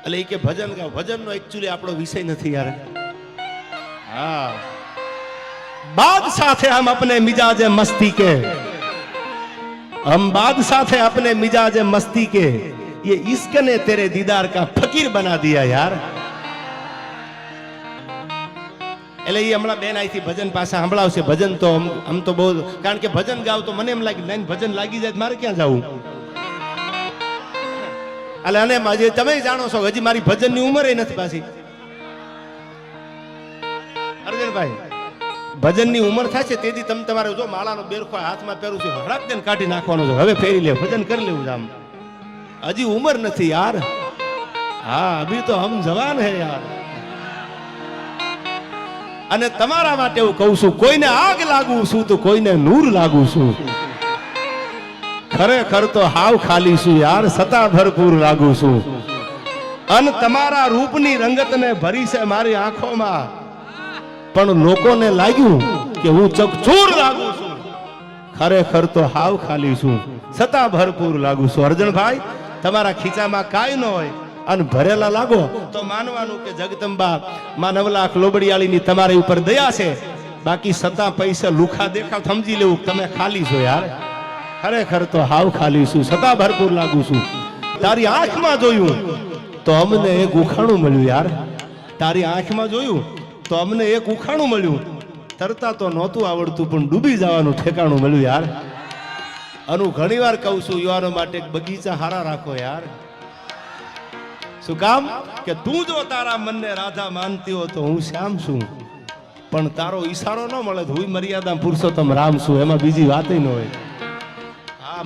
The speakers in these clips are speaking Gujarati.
એટલે એ કે ભજન ગાઓ ભજનનો એકચ્યુઅલી આપણો વિષય નથી યાર હા બાદ સાથે હમ अपने मिजाज मस्ती के हम बाद સાથે अपने मिजाज मस्ती के ये इश्क ने तेरे दीदार का फकीर बना दिया यार એટલે એ હમણાં બેન અહીંથી ભજન પાસે સંભળાવશે ભજન તો આમ આમ તો બહુ કારણ કે ભજન ગાવ તો મને એમ લાગે નહીં ભજન લાગી જાય તો મારે ક્યાં જવું એટલે અને માજે તમે જાણો છો હજી મારી ભજનની ઉંમર નથી પાછી. અર્જુનભાઈ, ભજનની ઉંમર થશે તેથી તમે તમારે જો માળાનો બેરખો હાથમાં પહેરું છે હળાક દઈને કાઢી નાખવાનો છે. હવે ફેરી લે, ભજન કરી લેવું આમ. હજી ઉંમર નથી યાર. હા, અભી તો હમ જવાન હે યાર. અને તમારા માટે હું કહું છું, કોઈને આગ લાગુ છું તો કોઈને નૂર લાગુ છું. ખરેખર તો હાવ ખાલી છું યાર, સતા ભરપૂર લાગુ છું. અને તમારા રૂપની રંગતને ભરી છે મારી આંખોમાં. પણ લોકોને લાગ્યું કે હું ચકચૂર લાગુ છું. ખરેખર તો હાવ ખાલી છું, સતા ભરપૂર લાગુ છું. અર્જણભાઈ તમારા ખીચામાં કાંઈ ન હોય. અને ભરેલા લાગો તો માનવાનું કે જગદંબા, માં નવલાખ લોબડિયાળીની તમારી ઉપર દયા છે. બાકી સતા પૈસા લુખા દેખાવ સમજી લેવું તમે ખાલી છો યાર. ખરેખર તો હાવ ખાલી છું છતાં ભરપૂર લાગુ છું. તારી આંખમાં જોયું તો અમને એક ઉખાણું મળ્યું યાર. તારી આંખમાં જોયું તો અમને એક ઉખાણું મળ્યું. તરતા તો નહોતું આવડતું, પણ ડૂબી જવાનું ઠેકાણું મળ્યું યાર. અનુ ઘણીવાર કહું છું, યુવાનો માટે એક બગીચા હારા રાખો યાર. શું કામ? કે તું જો તારા મનને રાધા માનતી હો તો હું શ્યામ છું. પણ તારો ઈશારો ન મળે તો હું મર્યાદા પુરુષોત્તમ રામ છું, એમાં બીજી વાત ન હોય.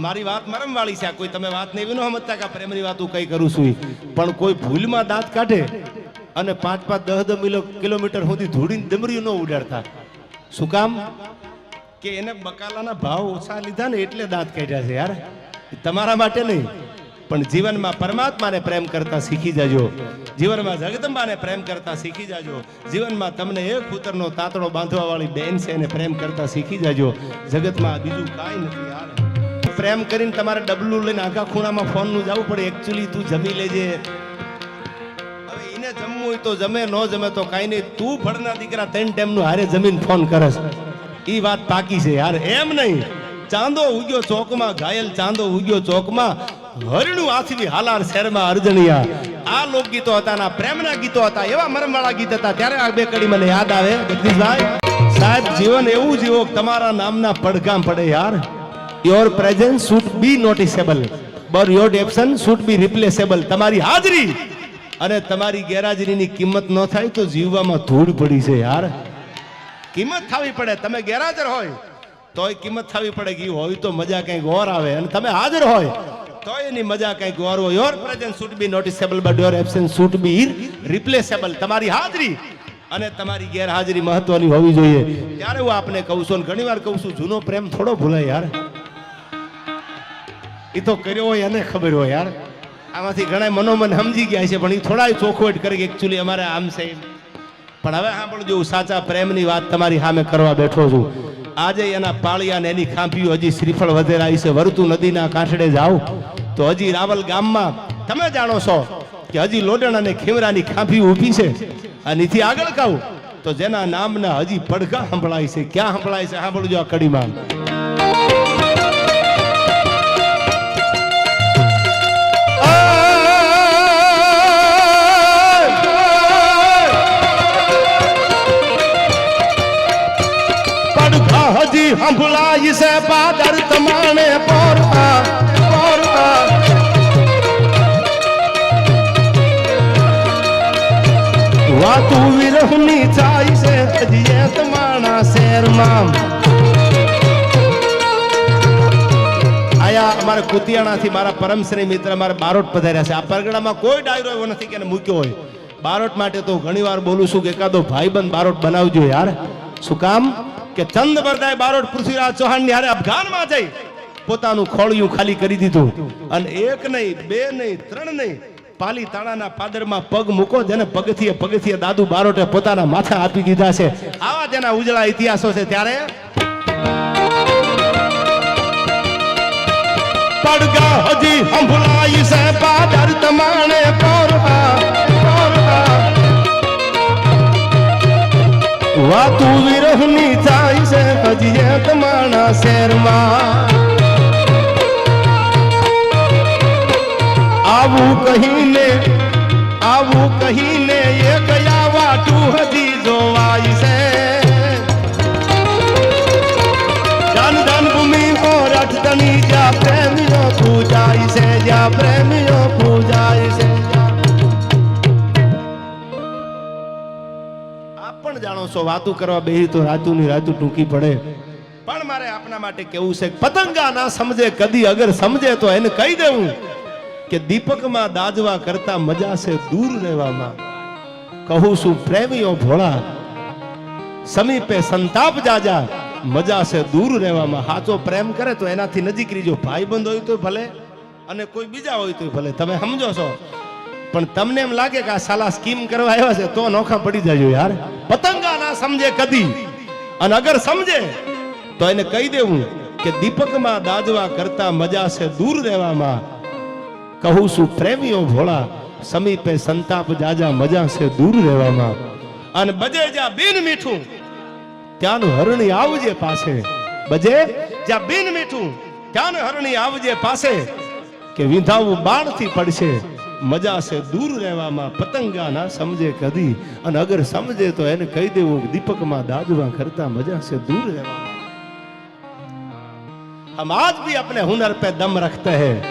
મારી વાત મરમ વાળી છે કોઈ તમે વાત નહીં ન સમજતા કે પ્રેમની વાત હું કઈ કરું છું પણ કોઈ ભૂલમાં દાંત કાઢે અને પાંચ પાંચ દસ દસ કિલોમીટર સુધી ધૂળીને ડમરીયું ન ઉડાડતા. શું કામ? કે એને બકાલાના ભાવ ઓછા લીધા ને એટલે દાંત કાઢ્યા છે યાર. તમારા માટે નહીં, પણ જીવનમાં પરમાત્માને પ્રેમ કરતા શીખી જાજો. જીવનમાં જગદંબાને પ્રેમ કરતા શીખી જાજો. જીવનમાં તમને એક ઉતરનો તાતડો બાંધવા વાળી બેન છે એને પ્રેમ કરતા શીખી જાજો. જગતમાં બીજું કાંઈ નથી યાર. પ્રેમ કરીને તમારે ડબલું લઈને આખા ખૂણામાં ફોનનું જવું પડે. એકચ્યુઅલી તું જમી લેજે. હવે એને જમવું હોય તો જમે, ન જમે તો કાંઈ નહીં. તું ભણના દીકરા ત્રણ ટાઈમનું હારે જમીન ફોન કરસ. એ વાત પાકી છે યાર. એમ નહીં. ચાંદો ઉગ્યો ચોકમાં, ઘાયલ ચાંદો ઉગ્યો ચોકમાં. હરણું આથવી હાલાર શહેરમાં અર્જણિયા. આ લોકગીતો હતા ના પ્રેમના ગીતો હતા. એવા મરમવાળા ગીત હતા. ત્યારે આ બે કડી મને યાદ આવે. જગદીશભાઈ, સાહેબ, જીવન એવું જીવો તમારા નામના પડઘામ પડે યાર. Your presence should be noticeable but your absence should be replaceable તમારી હાજરી અને તમારી ગેરહાજરીની કિંમત ન થાય તો જીવવામાં ધૂળ પડી છે યાર. કિંમત થવી પડે. તમે ગેરહાજર હોય તોય કિંમત થવી પડે. કે હોય તો મજા કંઈક ઓર આવે. અને તમે હાજર હોય તો એની મજા કંઈક ઓર હોય. Your presence should be noticeable but your absence should be replaceable તમારી હાજરી અને તમારી ગેરહાજરી મહત્વની હોવી જોઈએ. ત્યારે હું આપને કહું છું અને ઘણીવાર કહું છું, જૂનો પ્રેમ થોડો ભૂલાય યાર. એ તો કર્યો હોય એને ખબર હોય યાર. આમાંથી ઘણા મનોમન સમજી ગયા છે, પણ એ થોડા ચોખવટ કરી કે એકચ્યુઅલી અમારે આમ છે પણ હવે હું સાચા પ્રેમની વાત તમારી સામે કરવા બેઠો છું. આજે એના પાળિયા ને એની ખાંભીઓ હજી શ્રીફળ વધેરાઈ છે, વરતુ નદીના કાંઠડે જાઓ. તો હજી રાવલ ગામમાં તમે જાણો છો કે હજી લોડણ અને ખીમરાની ખાંભી ઊભી છે. અને એથી આગળ કહું તો જેના નામના હજી પડઘા સંભળાય છે. ક્યાં સંભળાય છે? સાંભળજો આ કડીમાં. હજી સંભળાય છે પાદર તમાને પોરતા પોરતા. વાતું વિરહની થાય છે હજી એ તમારા શહેરમાં આયા અમારે કુતિયાણાથી મારા પરમશ્રી મિત્ર મારા બારોટ પધાર્યા છે. આ પરગડામાં કોઈ ડાયરો એવો નથી કે મૂક્યો હોય. બારોટ માટે તો ઘણીવાર બોલું છું કે એકાદો ભાઈબંધ બારોટ બનાવજો યાર. શું કામ? કે ચંદ બરદાય બારોટ પૃથ્વીરાજ ચૌહાણની હારે અફઘાનમાં જઈ પોતાનું ખોળિયું ખાલી કરી દીધું. અને એક નહીં, બે નહીં, ત્રણ નહીં, પાલી તાણાના પાદરમાં પગ મૂકો જેને પગથીએ પગથીએ દાદુ બારોટે પોતાના માથા આપી દીધા છે. આવા જેના ઉજળા ઇતિહાસો છે ત્યારે પડગા હજી સંભળાય સે પાદર તમાણે પોરવા વાતું વિરહની થાય છે હજી એક માણા આવું જાણો વાતું કરવા બેહી તો રાતું ની રાતું ટૂંકી પડે. પણ મારે આપના માટે કેવું છે પતંગા ના સમજે, કદી અગર સમજે તો એને કહી દેવું કે દીપકમાં દાજવા કરતા મજા છે દૂર રહેવામાં. કહું છું, પ્રેમીઓ ભોળા, સમીપે સંતાપ જાજા, મજા છે દૂર રહેવામાં. સાચો પ્રેમ કરે તો એનાથી નજીક રીજો ભાઈબંધ હોય તો ભલે અને કોઈ બીજા હોય તો ભલે. તમે સમજો છો? પણ તમને એમ લાગે કે આ સાલા સ્કીમ કરવા આવ્યા છે, તો નોખા પડી જાય યાર. પતંગા સમજે કદી? અને અગર સમજે, તો એને કહી દેવું કે દીપકમાં દાજવા કરતા મજા છે દૂર રહેવામાં. કહું છું, પ્રેમીઓ ભોળા, સમીપે સંતાપ જાજા મજા છે દૂર રહેવામાં. અને બજે જ્યાં બિન મીઠું, ત્યાંનું હરણી આવજે પાસે. બજે જ્યાં બિન મીઠું, ત્યાંનું હરણી આવજે પાસે. કે વિંધાવું બાણથી પડશે. મજા છે દૂર રહેવામાં પતંગા ના સમજે કદી. અને અગર સમજે તો એને કહી દેવું દીપકમાં દાજવા કરતા મજા છે દૂર રહેવામાં. હમ આજ ભી અપને હુનર પે દમ રખતે હે.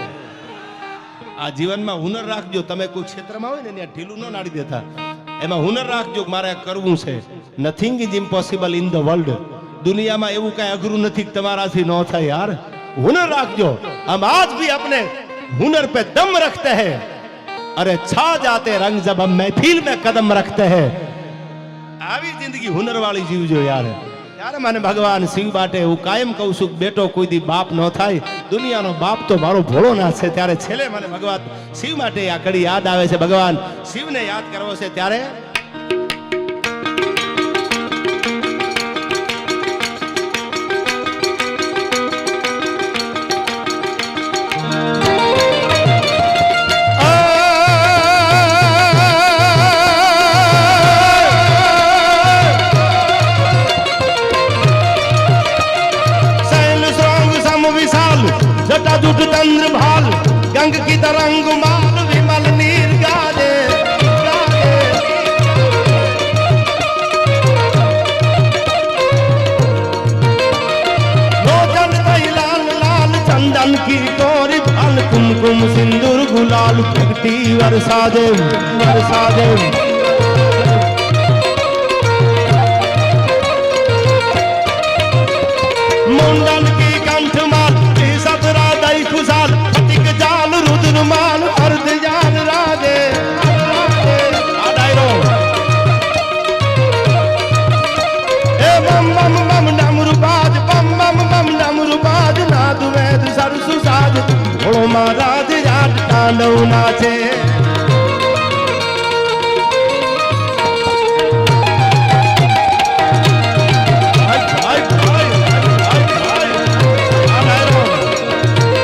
આ જીવનમાં હુનર રાખજો. તમે કોઈ ક્ષેત્રમાં હોય ને ત્યાં ઢીલું ન નાડી દેતા. એમાં હુનર રાખજો મારે કરવું છે. Nothing is impossible in the world દુનિયામાં એવું કઈ અઘરું નથી તમારાથી ન થાય યાર. હુનર રાખજો. હમ આજ ભી અપને હુનર પે દમ રખતે હે. अरे छा जाते रंग जब हम महफिल में कदम रखते हैं આવી જિંદગી હુનર વાળી જીવજો યાર ત્યારે મને ભગવાન શિવ માટે હું કાયમ કહું છું કે બેટો કોઈ દી બાપ ન થાય દુનિયાનો બાપ તો મારો ભોળોનાથ છે ત્યારે છેલ્લે મને ભગવાન શિવ માટે આ કડી યાદ આવે છે ભગવાન શિવને યાદ કરવો છે ત્યારે जटा जुट चंद्र भाल, गंग की तरंग माल, विमल नीर गाले लाल लाल चंदन की तोरी फल, कुमकुम सिंदूर, गुलाल प्रगति वर्षा देव वर्षा देव। मुंडन ઝાલવના છે